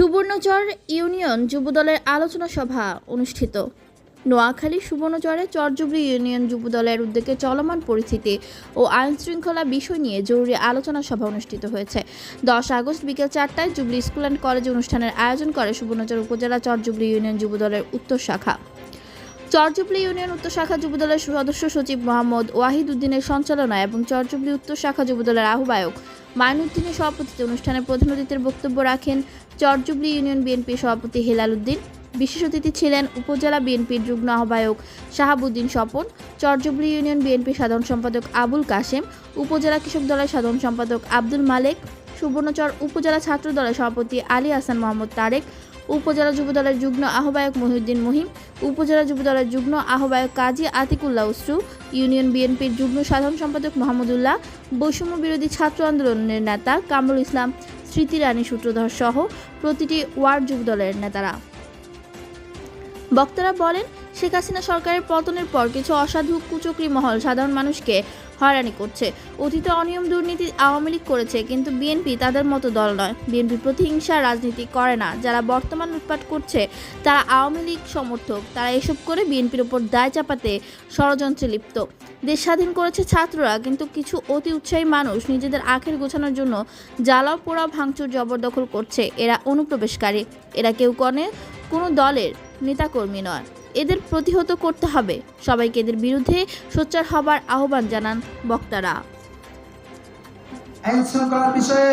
Subarnachar union যুবদলের আলোচনা সভা অনুষ্ঠিত। নোয়াখালী সুবর্ণচরে চরজুবলি ইউনিয়ন যুবদলের উদ্যোগে চলমান পরিস্থিতি ও আইন শৃঙ্খলা বিষয় নিয়ে জরুরি আলোচনা সভা অনুষ্ঠিত হয়েছে। দশ আগস্ট বিকেল চারটায় জুবলি স্কুল অ্যান্ড কলেজ অনুষ্ঠানের আয়োজন করে সুবর্ণচর উপজেলা চরজুবলি ইউনিয়ন যুবদলের উত্তর শাখা। চরজুবলি ইউনিয়ন উত্তর শাখা যুবদলের সদস্য সচিব মোহাম্মদ ওয়াহিদ উদ্দিনের সঞ্চালনায় এবং চরজুবলি উত্তর শাখা যুবদলের আহ্বায়ক মাইনুদ্দিনের সভাপতিত্বে অনুষ্ঠানে প্রধান অতিথির বক্তব্য রাখেন চরজুবলি ইউনিয়ন বিএনপি সভাপতি হেলাল উদ্দিন বিশেষ অতিথি ছিলেন উপজেলা বিএনপির যুগ্ম আহ্বায়ক শাহাবুদ্দিন স্বপন, চরজুবলি ইউনিয়ন বিএনপি সাধারণ সম্পাদক আবুল কাশেম, উপজেলা কৃষক দলের সাধারণ সম্পাদক আব্দুল মালেক, সুবর্ণচর উপজেলা ছাত্র দলের সভাপতি আলী হাসান মোহাম্মদ তারেক উপজেলা যুবদলের যুগ্ম আহ্বায়ক মহিউদ্দিন মহিম, উপজেলা যুবদলের যুগ্ম আহ্বায়ক কাজী আতিকুল্লাহ উসরু, ইউনিয়ন বিএনপির যুগ্ম সাধারণ সম্পাদক মাহমুদুল্লাহ বৈষম্য বিরোধী ছাত্র আন্দোলনের নেতা কামরুল ইসলাম, স্মৃতি রানী সূত্রধর সহ প্রতিটি ওয়ার্ড যুবদলের নেতারা। বক্তারা বলেন শেখ হাসিনা সরকারের পতনের পর কিছু অসাধু কুচক্রি মহল সাধারণ মানুষকে হয়রানি করছে। অতীতে অনিয়ম দুর্নীতি আওয়ামী লীগ করেছে, কিন্তু বিএনপি তাদের মতো দল নয়। বিএনপি প্রতিহিংসা রাজনীতি করে না। যারা বর্তমান লুটপাট করছে, তারা আওয়ামী লীগ সমর্থক। তারা এসব করে বিএনপির ওপর দায় চাপাতে ষড়যন্ত্রে লিপ্ত। দেশ স্বাধীন করেছে ছাত্ররা, কিন্তু কিছু অতি উৎসাহী মানুষ নিজেদের আখের গোছানোর জন্য জ্বালাও পোড়াও ভাঙচুর জবরদখল করছে। এরা অনুপ্রবেশকারী। এরা কেউ কনে কোনো দলের নেতাকর্মী নয়। এদের প্রতিহত করতে হবে। সবাইকে এদের বিরুদ্ধে সোচ্চার হবার আহ্বান জানান বক্তারা। আইন শৃঙ্খলার বিষয়ে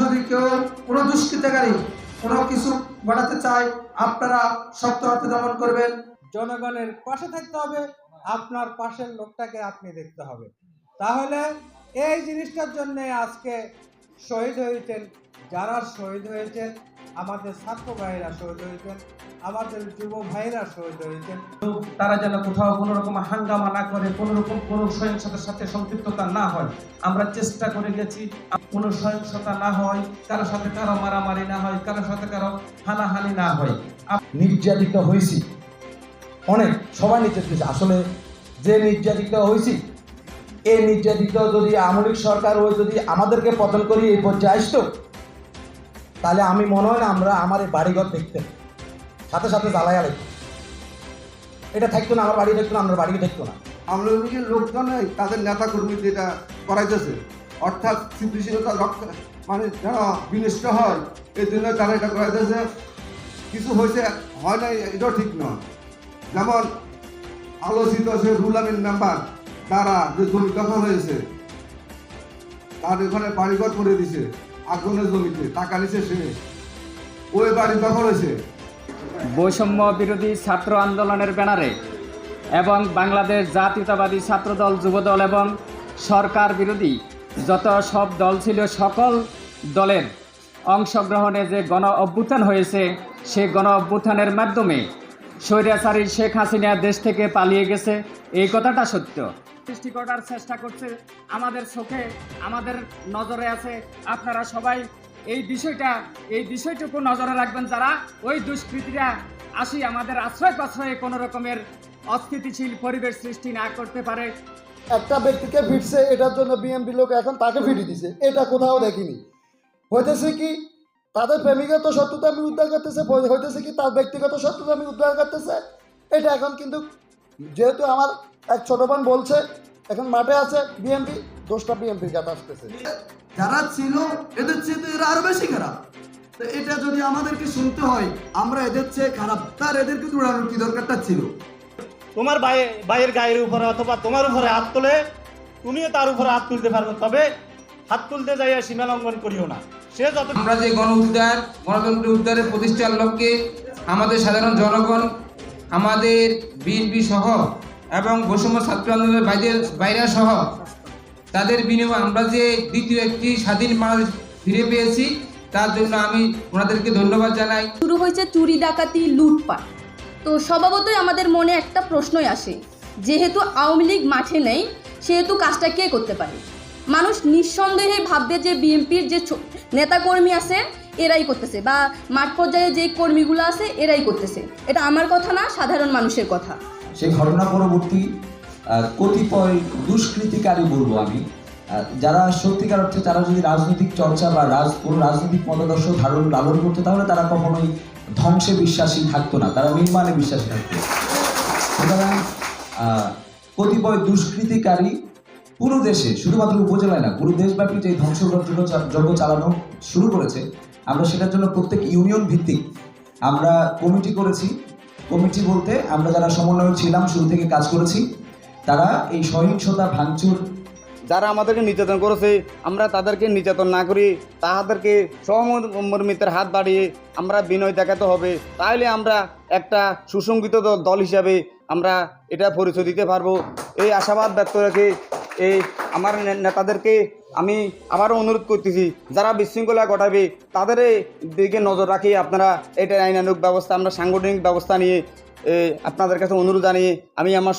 যদি কেউ কোনো দুষ্কৃতকারী কোনো কিছু বাড়াতে চায় আপনারা শক্ত হাতে দমন করবেন। জনগণের পাশে থাকতে হবে আপনার পাশের লোকটাকে আপনি দেখতে হবে। তাহলে এই জিনিসটার জন্য আজকে শহীদ হয়েছেন যারা শহীদ হয়েছেন আমাদের ছাত্র ভাইরা শহীদ হয়েছেন আমাদের যুব ভাইরা শহীদ হয়েছেন তারা যেন কোথাও কোনো রকম হাঙ্গামা না করে কোনো রকম কোনো সহিংসতার সাথে সম্পৃক্ততা না হয়। আমরা চেষ্টা করে গেছি কোনো সহিংসতা না হয় কারও সাথে কারও মারামারি না হয় কারোর সাথে কারও হানাহানি না হয়। নির্যাতিত হয়েছি। অনেক সবাই নির্যাতিত আসলে যে নির্যাতিত হয়েছি এই নির্যাতিত যদি আমলিক সরকার হয়ে যদি আমাদেরকে পতন করি এই পর্যায়ে আসতো তাহলে আমি মনে হয় না আমরা আমার এই বাড়িঘর দেখতেন সাথে সাথে জ্বালাইয়া লাগতো এটা থাকতো না, আমার বাড়ি থাকতো না আমার বাড়ি থাকতো না। আওয়ামী লীগের লোকজনই তাদের নেতা কর্মী যেটা করাইতেছে, অর্থাৎ স্থিতিশীলতা রক্ষা মানে যেন বিনষ্ট হয় এই জন্য তারা এটা করাইতেছে। কিছু হয়েছে, হয় নাই, এটাও ঠিক নয়। যেমন আলোচিত সে রুলামিন মেম্বার তারা যে জমি দখল হয়েছে, তার এখানে বাড়িঘর করে দিছে, আগুনের জমিতে, টাকা নিছে সে। ওই বাড়ি দখল হয়েছে। বৈষম্য বিরোধী ছাত্র আন্দোলনের ব্যানারে এবং বাংলাদেশ জাতীয়তাবাদী ছাত্রদল যুবদল এবং সরকার বিরোধী যত সব দল ছিল, সকল দলের অংশগ্রহণে যে গণ অভ্যুত্থান হয়েছে, সে গণ অভ্যুত্থানের মাধ্যমে স্বৈরাচারী শেখ হাসিনা দেশ থেকে পালিয়ে গেছে। এই কথাটা সত্য। সৃষ্টি করার চেষ্টা করছে। আমাদের চোখে, আমাদের নজরে আছে। আপনারা সবাই এই বিষয়টা, এই বিষয়টুকু নজরে রাখবেন যারা। ওই দুষ্কৃতীরা আসি আমাদের আশ্রয় পাশ্রয়ে কোনো রকমের অস্থিতিশীল পরিবেশ সৃষ্টি না করতে পারে। একটা ব্যক্তিকে ফিরছে, এটার জন্য বিএমপি লোক এখন তাকে ফিরে দিছে। এটা কোথাও দেখিনি। হইতেছে কি, তাদের প্রেমিকগত শত্রুতা আমি উদ্ধার করতেছে, হইতেছে কি তার ব্যক্তিগত শত্রুতা আমি উদ্ধার করতেছে? এটা এখন কিন্তু যেহেতু আমার এক ছোট বোন বলছে এখন মাঠে আছে বিএমপি দোষটা বিএমপির কাছে আসতেছে। যারা ছিল এদের চেয়ে তো এরা আরও বেশি খারাপ। তো এটা যদি আমাদেরকে শুনতে হয় আমরা এদের চেয়ে খারাপ। তার এদেরকে দৌড়ানোর কি দরকারটা ছিল? তোমার ভাই ভাইয়ের গায়ের উপরে অথবা তোমার উপরে হাত তোলে তুমিও তার উপরে হাত তুলতে পারবে। তবে হাত তুলতে যাইয়া সীমা লঙ্ঘন করিও না। সে যত আমরা যে গণ উদ্ধার গণতন্ত্র উদ্ধারের প্রতিষ্ঠার লক্ষ্যে আমাদের সাধারণ জনগণ আমাদের বিএনপি সহ এবং বৈষম্য ছাত্র আন্দোলনের বাইরে বাইরা সহ তাদের বিনিময়ে আমরা যে দ্বিতীয় একটি স্বাধীন বাংলাদেশ ফিরে পেয়েছি, তার জন্য আমি ওনাদেরকে ধন্যবাদ জানাই। শুরু হয়েছে চুরি, ডাকাতি, লুটপাট। তো স্বভাবতই আমাদের মনে একটা প্রশ্নই আসে, যেহেতু আওয়ামী লীগ মাঠে নেই, সেহেতু কাজটা কে করতে পারে? মানুষ নিঃসন্দেহে ভাববে যে বিএনপির যে নেতাকর্মী আছে, এরাই করতেছে, বা মাঠ পর্যায়ে যে কর্মীগুলো আছে, এরাই করতেছে। এটা আমার কথা না, সাধারণ মানুষের কথা। সেই ঘটনা পরবর্তী কতিপয় দুষ্কৃতিকারী বলব আমি যারা সত্যিকার অর্থে তারা যদি রাজনৈতিক চর্চা বা রাজ, কোনো রাজনৈতিক মতাদর্শ ধারণ, লালন করতো, তাহলে তারা কখনোই ধ্বংসে বিশ্বাসী থাকতো না, তারা নির্মাণে বিশ্বাসী থাকতো। সুতরাং কতিপয় দুষ্কৃতিকারী পুরো দেশে, শুধুমাত্র উপজেলায় না, পুরো দেশব্যাপী যে ধ্বংসযজ্ঞ যজ্ঞ চালানো শুরু করেছে, আমরা সেটার জন্য প্রত্যেক ইউনিয়ন ভিত্তিক আমরা কমিটি করেছি কমিটি বলতে আমরা যারা সমন্বয়ক ছিলাম, শুরু থেকে কাজ করেছি, তারা এই সহিংসতা ভাঙচুর যারা আমাদেরকে নির্যাতন করেছে, আমরা তাদেরকে নির্যাতন না করি, তাহাদেরকে সহমর্মিতের হাত বাড়িয়ে আমরা বিনয় দেখাতে হবে। তাহলে আমরা একটা সুসংগঠিত দল হিসাবে আমরা এটা পরিচয় দিতে পারব। এই আশাবাদ ব্যক্ত রেখে এই আমার নেতাদেরকে আমি আবারও অনুরোধ করতেছি, যারা বিশৃঙ্খলা ঘটাবে তাদের দিকে নজর রাখি আপনারা। এটা আইনানুক ব্যবস্থা, আমরা সাংগঠনিক ব্যবস্থা নিয়ে আপনাদের কাছে অনুরোধ জানিয়ে আমি আমার